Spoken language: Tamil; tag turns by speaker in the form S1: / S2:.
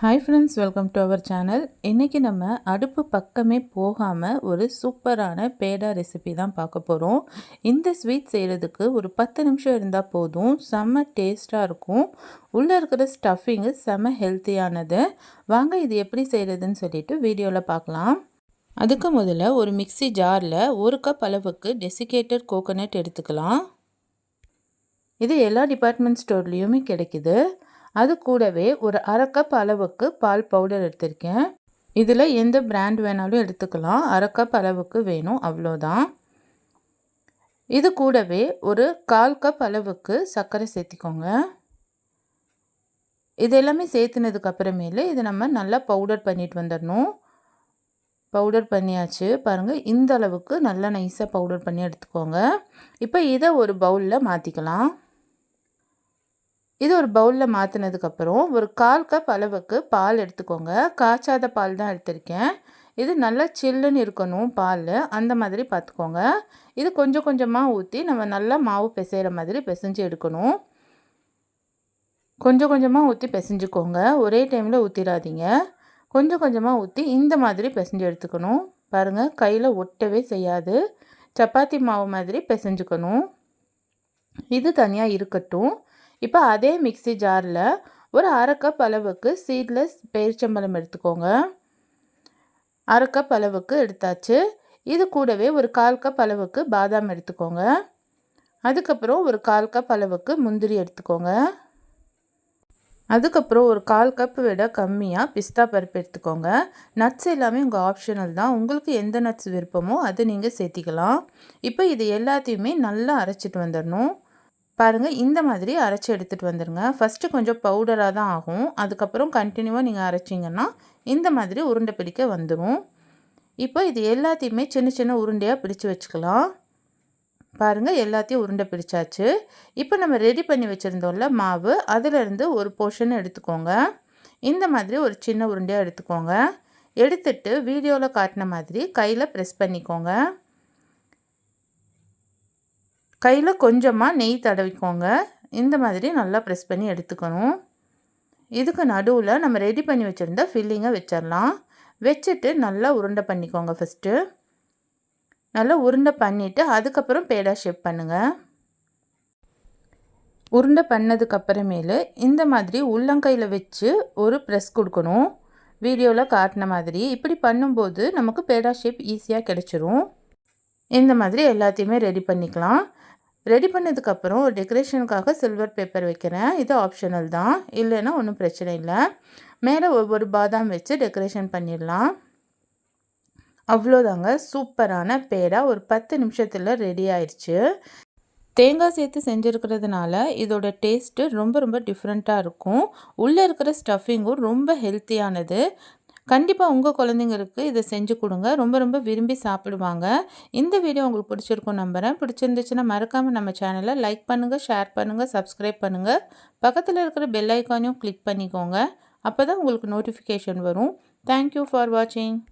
S1: Hi friends welcome to our channel இன்றைக்கி நம்ம அடுப்பு பக்கமே போகாமல் ஒரு சூப்பரான பேடா ரெசிபி தான் பார்க்க போகிறோம் இந்த ஸ்வீட் செய்கிறதுக்கு ஒரு பத்து நிமிஷம் இருந்தால் போதும். செம்ம டேஸ்ட்டாக இருக்கும். உள்ளே இருக்கிற ஸ்டஃபிங்கு செம்ம ஹெல்த்தியானது வாங்க இது எப்படி செய்கிறதுன்னு சொல்லிட்டு வீடியோவில் பார்க்கலாம். அதுக்கு முதல்ல ஒரு மிக்சி ஜாரில் ஒரு கப் அளவுக்கு டெசிகேட்டட் கோகோனட் எடுத்துக்கலாம். இது எல்லா டிபார்ட்மெண்ட் ஸ்டோர்லேயுமே கிடைக்குது. அது கூடவே ஒரு அரை கப் அளவுக்கு பால் பவுடர் எடுத்திருக்கேன். இதில் எந்த பிராண்ட் வேணாலும் எடுத்துக்கலாம். அரை கப் அளவுக்கு வேணும் அவ்வளோதான் இது கூடவே ஒரு கால் கப் அளவுக்கு சர்க்கரை சேர்த்திக்கோங்க. இது எல்லாமே சேர்த்துனதுக்கு அப்புறமேலு இதை நம்ம நல்லா பவுடர் பண்ணிட்டு வந்துடணும். பவுடர் பண்ணியாச்சு. பாருங்கள் இந்த அளவுக்கு நல்லா நைஸாக பவுடர் பண்ணி எடுத்துக்கோங்க. இப்போ இதை ஒரு பவுலில் மாற்றிக்கலாம் இது ஒரு பவுலில் மாற்றினதுக்கப்புறம் ஒரு கால் கப் அளவுக்கு பால் எடுத்துக்கோங்க. காய்ச்சாத பால் தான் எடுத்திருக்கேன். இது நல்லா சில்லுன்னு இருக்கணும் பால் அந்த மாதிரி பார்த்துக்கோங்க இது கொஞ்சம் கொஞ்சமாக ஊற்றி நம்ம நல்லா மாவு பிசைகிற மாதிரி பிசைஞ்சு எடுக்கணும். கொஞ்சம் கொஞ்சமாக ஊற்றி பிசைஞ்சுக்கோங்க. ஒரே டைமில் ஊற்றிடாதீங்க கொஞ்சம் கொஞ்சமாக ஊற்றி இந்த மாதிரி பிசைஞ்சு எடுத்துக்கணும். பாருங்கள் கையில் ஒட்டவே செய்யாது. சப்பாத்தி மாவு மாதிரி பிசைஞ்சுக்கணும். இது தனியாக இருக்கட்டும். இப்போ அதே மிக்சி ஜாரில் ஒரு அரை கப் அளவுக்கு சீட்லெஸ் பேரிச்சம்பழம் எடுத்துக்கோங்க. அரை கப் அளவுக்கு எடுத்தாச்சு. இது கூடவே ஒரு கால் கப் அளவுக்கு பாதாம் எடுத்துக்கோங்க. அதுக்கப்புறம் ஒரு கால் கப் அளவுக்கு முந்திரி எடுத்துக்கோங்க. அதுக்கப்புறம் ஒரு கால் கப் விட கம்மியாக பிஸ்தா பருப்பு எடுத்துக்கோங்க. நட்ஸ் எல்லாமே உங்கள் ஆப்ஷனல் தான். உங்களுக்கு எந்த நட்ஸ் விருப்பமோ அதை நீங்கள் சேர்த்திக்கலாம். இப்போ இது எல்லாத்தையுமே நல்லா அரைச்சிட்டு வந்துடணும் பாருங்கள் இந்த மாதிரி அரைச்சி எடுத்துகிட்டு வந்துடுங்க ஃபஸ்ட்டு கொஞ்சம் பவுடராக தான் ஆகும். அதுக்கப்புறம் கண்டினியூவாக நீங்கள் அரைச்சிங்கன்னா இந்த மாதிரி உருண்டை பிடிக்க வந்துடும் இப்போ இது எல்லாத்தையுமே சின்ன சின்ன உருண்டையாக பிடிச்சி வச்சுக்கலாம். பாருங்கள் எல்லாத்தையும் உருண்டை பிடிச்சாச்சு. இப்போ நம்ம ரெடி பண்ணி வச்சுருந்தோம்ல மாவு அதிலிருந்து ஒரு போர்ஷன் எடுத்துக்கோங்க. இந்த மாதிரி ஒரு சின்ன உருண்டையாக எடுத்துக்கோங்க. எடுத்துட்டு வீடியோவில் காட்டின மாதிரி கையில் ப்ரெஸ் பண்ணிக்கோங்க. கையில் கொஞ்சமாக நெய் தடவிக்கோங்க. இந்த மாதிரி நல்லா ப்ரெஸ் பண்ணி எடுத்துக்கணும். இதுக்கு நடுவில் நம்ம ரெடி பண்ணி வச்சுருந்த ஃபில்லிங்கை வச்சிடலாம் வச்சுட்டு நல்லா உருண்டை பண்ணிக்கோங்க ஃபஸ்ட்டு நல்லா உருண்டை பண்ணிவிட்டு அதுக்கப்புறம் பேடா ஷேப் பண்ணுங்கள் உருண்டை பண்ணதுக்கப்புறமேலு இந்த மாதிரி உள்ளங்கையில் வச்சு ஒரு ப்ரெஸ் கொடுக்கணும். வீடியோவில் காட்டின மாதிரி. இப்படி பண்ணும்போது நமக்கு பேடா ஷேப் ஈஸியாக கிடச்சிரும். இந்த மாதிரி எல்லாத்தையுமே ரெடி பண்ணிக்கலாம். ரெடி பண்ணதுக்கப்புறம் ஒரு டெக்கரேஷனுக்காக சில்வர் பேப்பர் வைக்கிறேன். இது ஆப்ஷனல் தான். இல்லைன்னா ஒன்றும் பிரச்சனை இல்லை. மேலே ஒவ்வொரு பாதாம் வச்சு டெக்கரேஷன் பண்ணிடலாம். அவ்வளோதாங்க. சூப்பரான பேடா ஒரு பத்து நிமிஷத்தில் ரெடி ஆயிடுச்சு தேங்காய் சேர்த்து செஞ்சுருக்கிறதுனால இதோட டேஸ்ட்டு ரொம்ப ரொம்ப டிஃப்ரெண்ட்டாக இருக்கும். உள்ளே இருக்கிற ஸ்டஃபிங்கும் ரொம்ப ஹெல்த்தியானது கண்டிப்பாக உங்கள் குழந்தைங்களுக்கு இதை செஞ்சு கொடுங்க. ரொம்ப ரொம்ப விரும்பி சாப்பிடுவாங்க. இந்த வீடியோ உங்களுக்கு பிடிச்சிருக்கும் நம்புகிறேன் பிடிச்சிருந்துச்சுன்னா மறக்காமல் நம்ம சேனலை லைக் பண்ணுங்கள் ஷேர் பண்ணுங்கள் சப்ஸ்கிரைப் பண்ணுங்கள் பக்கத்தில் இருக்கிற பெல் ஐக்கானையும் கிளிக் பண்ணிக்கோங்க. அப்போ தான் உங்களுக்கு நோட்டிஃபிகேஷன் வரும். தேங்க்யூ ஃபார் வாட்சிங்